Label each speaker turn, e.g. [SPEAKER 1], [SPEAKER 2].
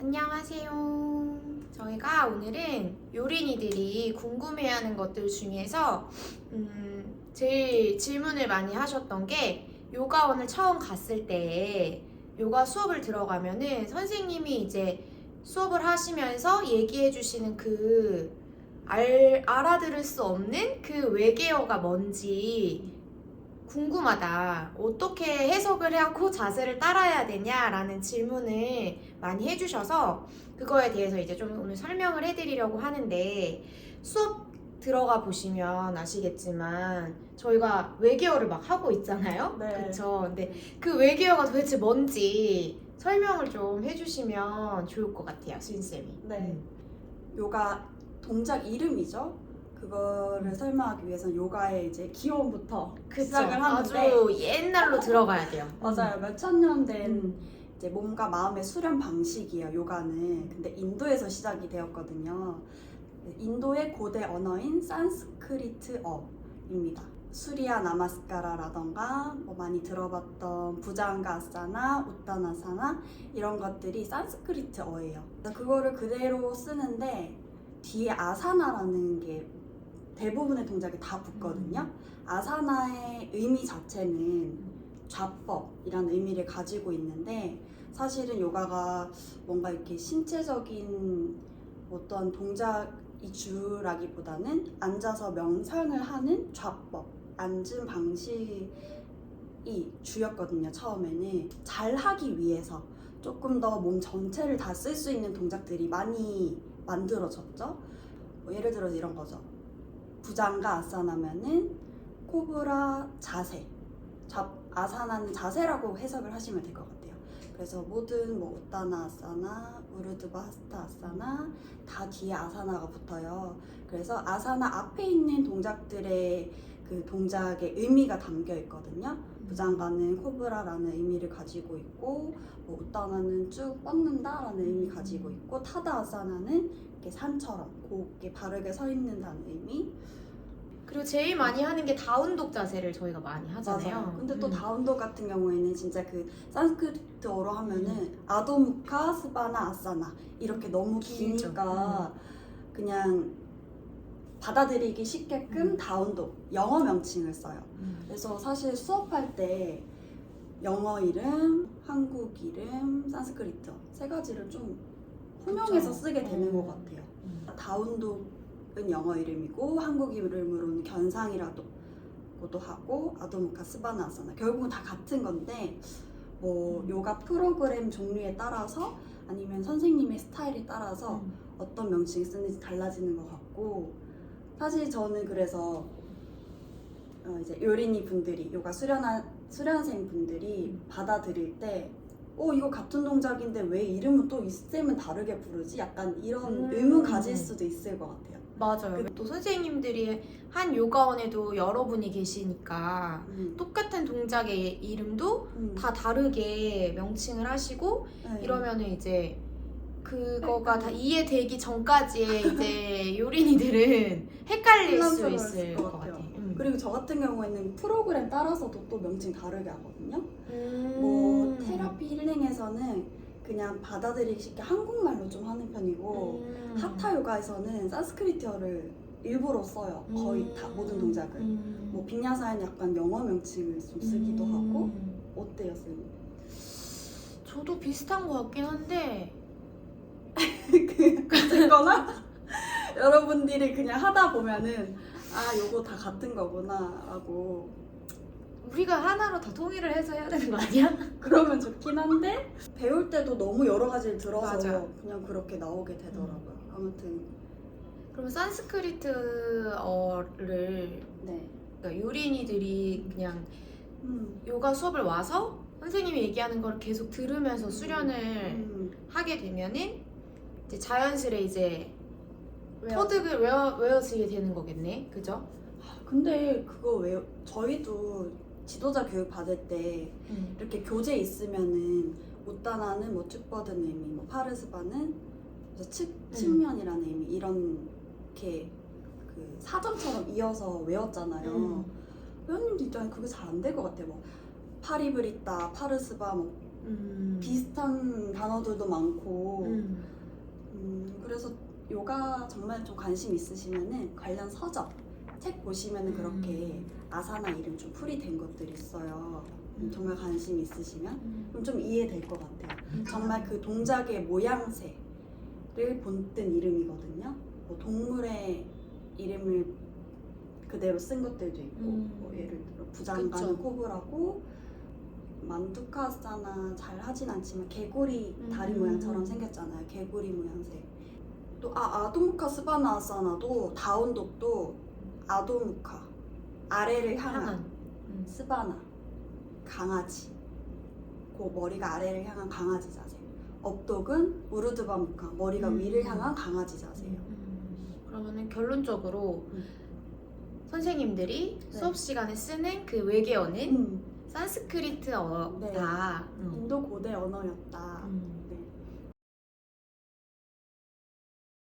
[SPEAKER 1] 안녕하세요. 저희가 오늘은 요린이들이 궁금해하는 것들 중에서 음, 제일 질문을 많이 하셨던 게 요가원을 처음 갔을 때 요가 수업을 들어가면은 선생님이 이제 수업을 하시면서 얘기해 주시는 그 알, 알아들을 수 없는 그 외계어가 뭔지 궁금하다. 어떻게 해석을 하고 자세를 따라야 되냐라는 질문을 많이 해주셔서 그거에 대해서 이제 좀 오늘 설명을 해드리려고 하는데 수업 들어가 보시면 아시겠지만 저희가 외계어를 막 하고 있잖아요.
[SPEAKER 2] 네.
[SPEAKER 1] 그쵸. 근데 그 외계어가 도대체 뭔지 설명을 좀 해주시면 좋을 것 같아요, 수인 쌤이.
[SPEAKER 2] 네. 요가 동작 이름이죠. 그거를 설명하기 위해서는 요가의 이제 기원부터
[SPEAKER 1] 그쵸.
[SPEAKER 2] 시작을 하는데
[SPEAKER 1] 아주 옛날로 들어가야 돼요.
[SPEAKER 2] 맞아요. 몇 천 년된
[SPEAKER 1] 음.
[SPEAKER 2] 이제 몸과 마음의 수련 방식이에요. 요가는. 근데 인도에서 시작이 되었거든요. 인도의 고대 언어인 산스크리트어입니다. 수리아 나마스카라라던가 뭐 많이 들어봤던 부장가 아사나, 우타나사나 이런 것들이 산스크리트어예요. 그래서 그거를 그대로 쓰는데 뒤에 아사나라는 게 대부분의 동작에 다 붙거든요. 아사나의 의미 자체는 좌법이라는 의미를 가지고 있는데 사실은 요가가 뭔가 이렇게 신체적인 어떤 동작이 주라기보다는 앉아서 명상을 하는 좌법, 앉은 방식이 주였거든요, 처음에는. 잘 하기 위해서 조금 더 몸 전체를 다 쓸 수 있는 동작들이 많이 만들어졌죠. 뭐 예를 들어서 이런 거죠. 부장가 아사나면은 코브라 자세. 좌, 아사나는 자세라고 해석을 하시면 될 것 같아요. 그래서 모든 뭐 우타나 아사나, 우르드바 하스타 아사나 다 뒤에 아사나가 붙어요. 그래서 아사나 앞에 있는 동작들의 그 동작의 의미가 담겨 있거든요. 부장가는 코브라라는 의미를 가지고 있고 뭐 우타나는 쭉 뻗는다라는 의미 가지고 있고 타다 아사나는 이렇게 산처럼 곱게 바르게 서 있는다는 의미
[SPEAKER 1] 그리고 제일 많이 하는 게 다운독 자세를 저희가 많이 하잖아요.
[SPEAKER 2] 맞아요. 근데 또
[SPEAKER 1] 음.
[SPEAKER 2] 다운도 같은 경우에는 진짜 그 산스크리트어로 하면은 아도무카 스바나 아사나 이렇게 너무. 기니까 그냥 받아들이기 쉽게끔
[SPEAKER 1] 음.
[SPEAKER 2] 다운도 영어 명칭을 써요.
[SPEAKER 1] 음.
[SPEAKER 2] 그래서 사실 수업할 때 영어 이름, 한국 이름, 산스크리트 세 가지를 좀 혼용해서. 쓰게 되는
[SPEAKER 1] 음.
[SPEAKER 2] 것 같아요.
[SPEAKER 1] 음.
[SPEAKER 2] 다운독은 영어 이름이고 한국 이름으로는 견상이라도 고도 하고 아도무카 스바나 아사나 결국은 다 같은 건데 뭐
[SPEAKER 1] 음.
[SPEAKER 2] 요가 프로그램 종류에 따라서 아니면 선생님의 스타일에 따라서
[SPEAKER 1] 음.
[SPEAKER 2] 어떤 명칭을 쓰는지 달라지는 것 같고 사실 저는 그래서 어 이제 요린이 분들이 요가 수련한 수련생 분들이 받아들일 때 어, 이거 같은 동작인데 왜 이름은 또이 쌤은 다르게 부르지? 약간 이런
[SPEAKER 1] 음.
[SPEAKER 2] 의문 가질 수도 있을 것 같아요.
[SPEAKER 1] 맞아요. 또 선생님들이 한 요가원에도 여러분이 계시니까
[SPEAKER 2] 음.
[SPEAKER 1] 똑같은 동작의 이름도
[SPEAKER 2] 음.
[SPEAKER 1] 다 다르게 명칭을 하시고
[SPEAKER 2] 네.
[SPEAKER 1] 이러면은 이제 그거가 다 이해되기 전까지의 이제 요린이들은 헷갈릴 수
[SPEAKER 2] 혼란스러울
[SPEAKER 1] 있을
[SPEAKER 2] 것
[SPEAKER 1] 것
[SPEAKER 2] 같아요.
[SPEAKER 1] 같아요. 음.
[SPEAKER 2] 그리고 저 같은 경우에는 프로그램 따라서도 또 명칭 다르게 하거든요.
[SPEAKER 1] 음.
[SPEAKER 2] 뭐 테라피 힐링에서는 그냥 받아들이기 쉽게 한국말로 좀 하는 편이고
[SPEAKER 1] 음.
[SPEAKER 2] 하타 요가에서는 산스크리트어를 일부러 써요. 거의 다 모든 동작을.
[SPEAKER 1] 음.
[SPEAKER 2] 뭐 빈야사에는 약간 영어 명칭을 좀 쓰기도
[SPEAKER 1] 음.
[SPEAKER 2] 하고 어때요, 쌤?
[SPEAKER 1] 저도 비슷한 것 같긴 한데
[SPEAKER 2] 어쨌거나 여러분들이 그냥 하다 보면은 아 요거 다 같은 거구나라고
[SPEAKER 1] 우리가 하나로 다 통일을 해서 해야 되는 거 아니야?
[SPEAKER 2] 그러면 좋긴 한데 배울 때도 너무 여러 가지를 들어서
[SPEAKER 1] 맞아. 음.
[SPEAKER 2] 그냥 그렇게 나오게 되더라고요. 아무튼
[SPEAKER 1] 그럼 산스크리트어를
[SPEAKER 2] 네.
[SPEAKER 1] 그러니까 요린이들이 그냥
[SPEAKER 2] 음.
[SPEAKER 1] 요가 수업을 와서 선생님이 얘기하는 걸 계속 들으면서 수련을
[SPEAKER 2] 음.
[SPEAKER 1] 하게 되면은 이제 자연스레 이제
[SPEAKER 2] 왜요?
[SPEAKER 1] 터득을 외워, 외워지게 되는 거겠네, 그죠?
[SPEAKER 2] 근데 그거 왜 저희도 지도자 교육 받을 때
[SPEAKER 1] 음.
[SPEAKER 2] 이렇게 교재 있으면은 우따나는 뭐 축뻗은 의미, 뭐 파르스바는 그래서 측
[SPEAKER 1] 음.
[SPEAKER 2] 측면이라는 의미 이런 이렇게 그 사전처럼 이어서 외웠잖아요.
[SPEAKER 1] 음.
[SPEAKER 2] 회원님도 입장에 그게 잘 안 될 것 같아요. 뭐 파리브리따, 파르스바 뭐
[SPEAKER 1] 음.
[SPEAKER 2] 비슷한 단어들도 많고
[SPEAKER 1] 음.
[SPEAKER 2] 음, 그래서 요가 정말 좀 관심 있으시면은 관련 서적 책 보시면은
[SPEAKER 1] 음.
[SPEAKER 2] 그렇게 아사나 이름 좀 풀이된 것들이 있어요. 음,
[SPEAKER 1] 음.
[SPEAKER 2] 정말 관심 있으시면
[SPEAKER 1] 음.
[SPEAKER 2] 그럼 좀 이해될 것 같아요.
[SPEAKER 1] 음.
[SPEAKER 2] 정말 그 동작의 모양새를 본뜬 이름이거든요. 뭐 동물의 이름을 그대로 쓴 것들도 있고
[SPEAKER 1] 음.
[SPEAKER 2] 뭐 예를 들어 부장가는
[SPEAKER 1] 그쵸.
[SPEAKER 2] 코브라고 만두카사나 잘 하진 않지만 개구리 다리
[SPEAKER 1] 음.
[SPEAKER 2] 모양처럼 생겼잖아요. 개구리 모양새. 또 아, 아도무카 스바나아사나도 다운독도 아도무카 아래를 향한
[SPEAKER 1] 향한. 음.
[SPEAKER 2] 스바나 강아지 그 머리가 아래를 향한 강아지 자세 업독은 우르드바무카 머리가
[SPEAKER 1] 음.
[SPEAKER 2] 위를 향한 강아지 자세예요
[SPEAKER 1] 음. 그러면은 결론적으로
[SPEAKER 2] 음.
[SPEAKER 1] 선생님들이
[SPEAKER 2] 네.
[SPEAKER 1] 수업 시간에 쓰는 그 외계어는
[SPEAKER 2] 음,
[SPEAKER 1] 산스크리트어다.
[SPEAKER 2] 네.
[SPEAKER 1] 음.
[SPEAKER 2] 인도 고대 언어였다
[SPEAKER 1] 음.